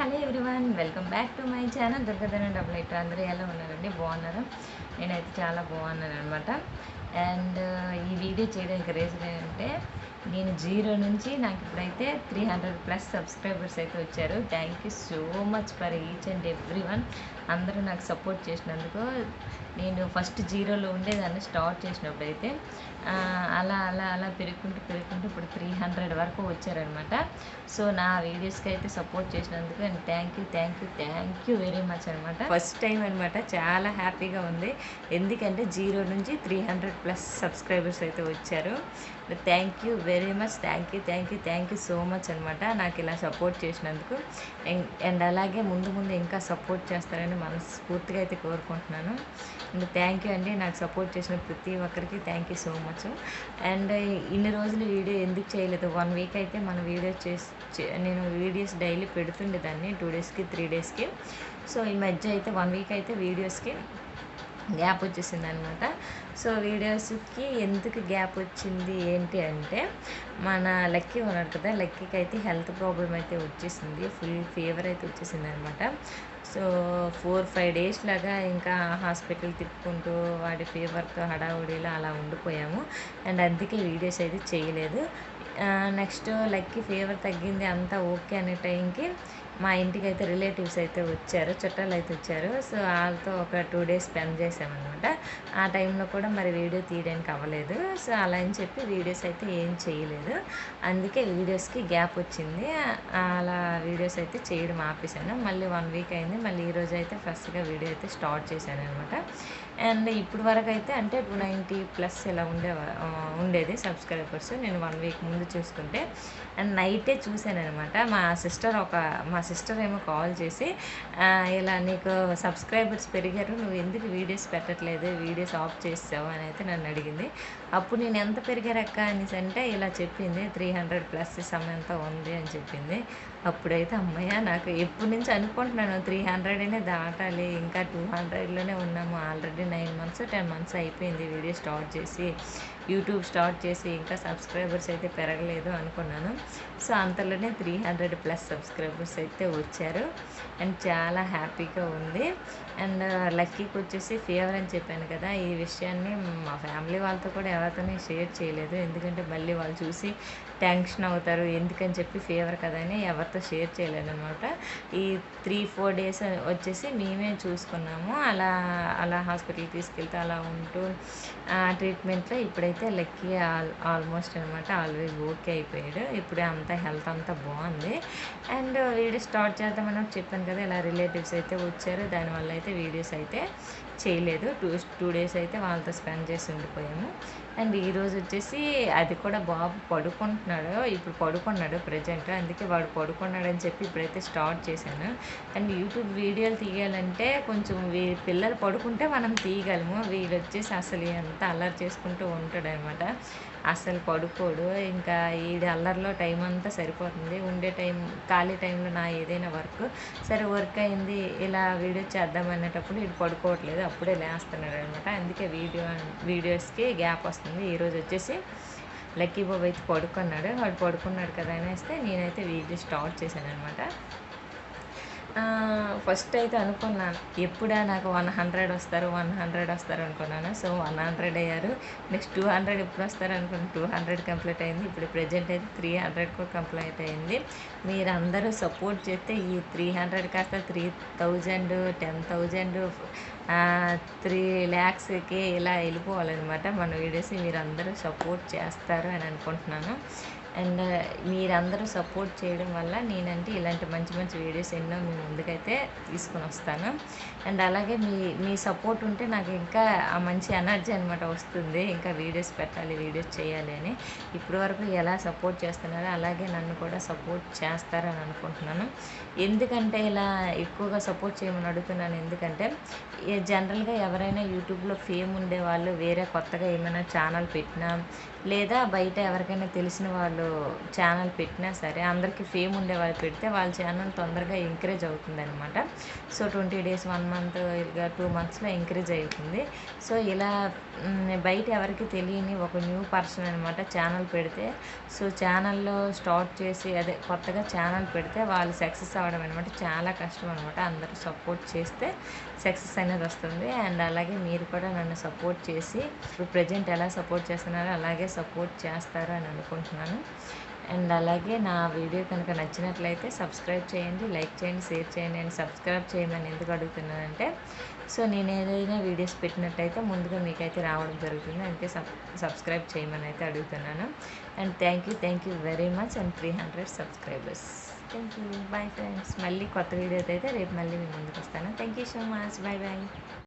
Hello everyone welcome back to my channel Durgadhana double eight అందరూ ఎలా ఉన్నారండి బాగున్నారు నేనైతే చాలా బాగున్నాను అనమాట అండ్ ఈ వీడియో చేయడానికి రీజన్ ఏంటంటే నేను జీరో నుంచి నాకు ఇప్పుడైతే త్రీ హండ్రెడ్ ప్లస్ సబ్స్క్రైబర్స్ అయితే వచ్చారు. Thank you so much for each and every one అందరూ నాకు సపోర్ట్ చేసినందుకు నేను ఫస్ట్ జీరోలో ఉండేదాన్ని స్టార్ట్ చేసినప్పుడు అయితే అలా అలా అలా పెరుగుకుంటూ పెరుగుకుంటూ ఇప్పుడు త్రీ హండ్రెడ్ వరకు వచ్చారనమాట సో నా వీడియోస్కి అయితే సపోర్ట్ చేసినందుకు and thank you thank you thank you very much అనమాట ఫస్ట్ టైం అనమాట చాలా హ్యాపీగా ఉంది. ఎందుకంటే జీరో నుంచి త్రీ హండ్రెడ్ ప్లస్ సబ్స్క్రైబర్స్ అయితే వచ్చారు. Thank you very much thank you thank you thank you so much అనమాట. నాకు ఇలా సపోర్ట్ చేసినందుకు. అండ్ అలాగే ముందు ముందు ఇంకా సపోర్ట్ చేస్తారని మనస్ఫూర్తిగా అయితే కోరుకుంటున్నాను. అండ్ థ్యాంక్ యూ అండి. నాకు సపోర్ట్ చేసిన ప్రతి ఒక్కరికి thank you so much and ఇన్ని రోజులు వీడియో ఎందుకు చేయలేదు? వన్ వీక్ అయితే మన వీడియో చేసి నేను వీడియోస్ డైలీ పెడుతుండేదాన్ని టూ డేస్కి త్రీ డేస్కి సో ఈ మధ్య అయితే వన్ వీక్ అయితే వీడియోస్కి గ్యాప్ వచ్చేసింది అనమాట సో వీడియోస్కి ఎందుకు గ్యాప్ వచ్చింది ఏంటి అంటే మన లక్కీ ఉన్నాడు కదా లక్కీకి అయితే హెల్త్ ప్రాబ్లం అయితే వచ్చేసింది ఫుల్ ఫీవర్ అయితే వచ్చేసింది అనమాట సో ఫోర్ ఫైవ్ డేస్ లాగా ఇంకా హాస్పిటల్ తిప్పుకుంటూ వాడి ఫీవర్తో హడావుడిలో అలా ఉండిపోయాము. అండ్ అందుకే వీడియోస్ అయితే చేయలేదు. నెక్స్ట్ లక్కీ ఫీవర్ తగ్గింది అంతా ఓకే అనే టైంకి మా ఇంటికి అయితే రిలేటివ్స్ అయితే వచ్చారు చుట్టాలు అయితే వచ్చారు. సో వాళ్ళతో ఒక టూ డేస్ స్పెండ్ చేసామన్నమాట ఆ టైంలో కూడా మరి వీడియో తీయడానికి అవ్వలేదు. సో అలా అని చెప్పి వీడియోస్ అయితే ఏం చేయలేదు. అందుకే వీడియోస్కి గ్యాప్ వచ్చింది. అలా వీడియోస్ అయితే చేయడం ఆపేసాను మళ్ళీ వన్ వీక్ అయింది. మళ్ళీ ఈరోజు అయితే ఫస్ట్గా వీడియో అయితే స్టార్ట్ చేశాను అనమాట అండ్ ఇప్పుడు వరకు అయితే అంటే టూ నైంటీ ప్లస్ ఇలా ఉండే ఉండేది సబ్స్క్రైబర్స్. నేను వన్ వీక్ ముందు చూసుకుంటే అండ్ నైటే చూశాను అనమాట మా సిస్టర్ ఒక మా సిస్టర్ ఏమో కాల్ చేసి ఇలా నీకు సబ్స్క్రైబర్స్ పెరిగారు నువ్వు ఎందుకు వీడియోస్ పెట్టట్లేదు వీడియోస్ ఆఫ్ చేసావు అని అయితే నన్ను అడిగింది. అప్పుడు నేను ఎంత పెరిగారక్క అనేసి అంటే ఇలా చెప్పింది త్రీ హండ్రెడ్ ప్లస్ సమయంతో ఉంది అని చెప్పింది. అప్పుడైతే అమ్మయ్య నాకు ఎప్పటి నుంచి అనుకుంటున్నాను త్రీ హండ్రెడ్నే దాటాలి ఇంకా టూ హండ్రెడ్లోనే ఉన్నాము already nine months ten months అయిపోయింది వీడియో స్టార్ట్ చేసి. యూట్యూబ్ స్టార్ట్ చేసి ఇంకా సబ్స్క్రైబర్స్ అయితే పెరగలేదు అనుకున్నాను. సో అంతలోనే త్రీ హండ్రెడ్ ప్లస్ సబ్స్క్రైబర్స్ అయితే వచ్చారు. అండ్ చాలా హ్యాపీగా ఉంది. అండ్ లక్కీకి వచ్చేసి ఫీవర్ అని చెప్పాను కదా ఈ విషయాన్ని మా ఫ్యామిలీ వాళ్ళతో కూడా ఎవరితోనే షేర్ చేయలేదు. ఎందుకంటే మళ్ళీ వాళ్ళు చూసి టెన్షన్ అవుతారు ఎందుకని చెప్పి ఫీవర్ కదా అని ఎవరితో షేర్ చేయలేదు అనమాట ఈ త్రీ ఫోర్ డేస్ వచ్చేసి మేమే చూసుకున్నాము. అలా అలా హాస్పిటల్కి తీసుకెళ్తే అలా ఉంటూ ట్రీట్మెంట్లో ఇప్పుడైతే లక్కీ ఆల్ ఆల్మోస్ట్ అనమాట ఆల్వేస్ ఓకే అయిపోయాడు. ఇప్పుడే అంతా హెల్త్ అంతా బాగుంది. అండ్ వీడియో స్టార్ట్ చేద్దామని చెప్పాను కదా ఇలా రిలేటివ్స్ అయితే వచ్చారు. దానివల్ల అయితే వీడియోస్ అయితే చేయలేదు. టూ టూ డేస్ అయితే వాళ్ళతో స్పెండ్ చేసి ఉండిపోయాము. అండ్ ఈరోజు వచ్చేసి అది కూడా బాబు పడుకుంటున్నాడు. ఇప్పుడు పడుకున్నాడు ప్రజెంట్. అందుకే వాడు పడుకున్నాడు అని చెప్పి ఇప్పుడైతే స్టార్ట్ చేశాను. అండ్ యూట్యూబ్ వీడియోలు తీయాలంటే కొంచెం వీ పిల్లలు పడుకుంటే మనం తీయగలము. వీడు వచ్చేసి అసలు ఎంత అల్లరి చేసుకుంటూ ఉంటాడు. అనమాట అసలు పడుకోడు. ఇంకా ఈ అల్లరిలో టైం అంతా సరిపోతుంది. ఉండే టైం ఖాళీ టైంలో నా ఏదైనా వర్క్ సరే వర్క్ అయింది ఇలా వీడియో చేద్దాం అనేటప్పుడు ఇది పడుకోవట్లేదు. అప్పుడే లేస్తున్నాడు అనమాట అందుకే వీడియో వీడియోస్కి గ్యాప్ వస్తుంది. ఈరోజు వచ్చేసి లక్కీ బాబు అయితే పడుకున్నాడు. వాడు పడుకున్నాడు కదా అనేస్తే నేనైతే వీడియో స్టార్ట్ చేశాను అనమాట ఫస్ట్ అయితే అనుకున్నాను. ఎప్పుడా నాకు వన్ హండ్రెడ్ వస్తారు వన్ హండ్రెడ్ వస్తారు అనుకున్నాను. సో వన్ హండ్రెడ్ అయ్యారు. నెక్స్ట్ టూ హండ్రెడ్ ఎప్పుడు వస్తారు అనుకున్నాను. టూ హండ్రెడ్ కంప్లీట్ అయింది. ఇప్పుడు ప్రజెంట్ అయితే త్రీ హండ్రెడ్ కూడా కంప్లీట్ అయింది. మీరందరూ సపోర్ట్ చేస్తే ఈ త్రీ హండ్రెడ్ కాస్త three thousand ten thousand three ల్యాక్స్కి ఇలా వెళ్ళిపోవాలన్నమాట. మన వీడియోస్ మీరు అందరూ సపోర్ట్ చేస్తారు అని అనుకుంటున్నాను. అండ్ మీరందరూ సపోర్ట్ చేయడం వల్ల నేనంటే ఇలాంటి మంచి మంచి వీడియోస్ ఎన్నో మీ ముందుకైతే తీసుకొని వస్తాను. అండ్ అలాగే మీ మీ సపోర్ట్ ఉంటే నాకు ఇంకా ఆ మంచి ఎనర్జీ అనమాట వస్తుంది. ఇంకా వీడియోస్ పెట్టాలి వీడియోస్ చేయాలి అని. ఇప్పటి వరకు ఎలా సపోర్ట్ చేస్తున్నారో అలాగే నన్ను కూడా సపోర్ట్ చేస్తారని అనుకుంటున్నాను. ఎందుకంటే ఇలా ఎక్కువగా సపోర్ట్ చేయమని అడుగుతున్నాను. ఎందుకంటే జనరల్గా ఎవరైనా యూట్యూబ్లో ఫేమ్ ఉండే వాళ్ళు వేరే కొత్తగా ఏమైనా ఛానల్ పెట్టినా లేదా బయట ఎవరికైనా తెలిసిన వాళ్ళు వాళ్ళు ఛానల్ పెట్టినా సరే అందరికీ ఫేమ్ ఉండే వాళ్ళు పెడితే వాళ్ళ ఛానల్ తొందరగా ఎంకరేజ్ అవుతుంది అనమాట so twenty days one month ఇలా టూ మంత్స్లో ఎంకరేజ్ అవుతుంది సో ఇలా బయట ఎవరికి తెలియని ఒక న్యూ పర్సన్ అనమాట ఛానల్ పెడితే సో ఛానల్లో స్టార్ట్ చేసి అదే కొత్తగా ఛానల్ పెడితే వాళ్ళు సక్సెస్ అవ్వడం అనమాట చాలా కష్టం అనమాట అందరూ సపోర్ట్ చేస్తే సక్సెస్ అనేది వస్తుంది. అండ్ అలాగే మీరు కూడా నన్ను సపోర్ట్ చేసి ఇప్పుడు ప్రజెంట్ ఎలా సపోర్ట్ చేస్తున్నారో అలాగే సపోర్ట్ చేస్తారు అని అనుకుంటున్నాను. అండ్ అలాగే నా వీడియో కనుక నచ్చినట్లయితే సబ్స్క్రైబ్ చేయండి లైక్ చేయండి షేర్ చేయండి అండ్ సబ్స్క్రైబ్ చేయమని ఎందుకు అడుగుతున్నానంటే సో నేను ఏదైనా వీడియోస్ పెట్టినట్టయితే ముందుగా మీకైతే రావడం జరుగుతుంది అందుకే సబ్ సబ్స్క్రైబ్ చేయమని అయితే అడుగుతున్నాను. And thank you thank you very much and three hundred subscribers. Thank you bye friends. మళ్ళీ కొత్త వీడియోతో అయితే రేపు మళ్ళీ మీ ముందుకు వస్తాను. Thank you so much bye bye.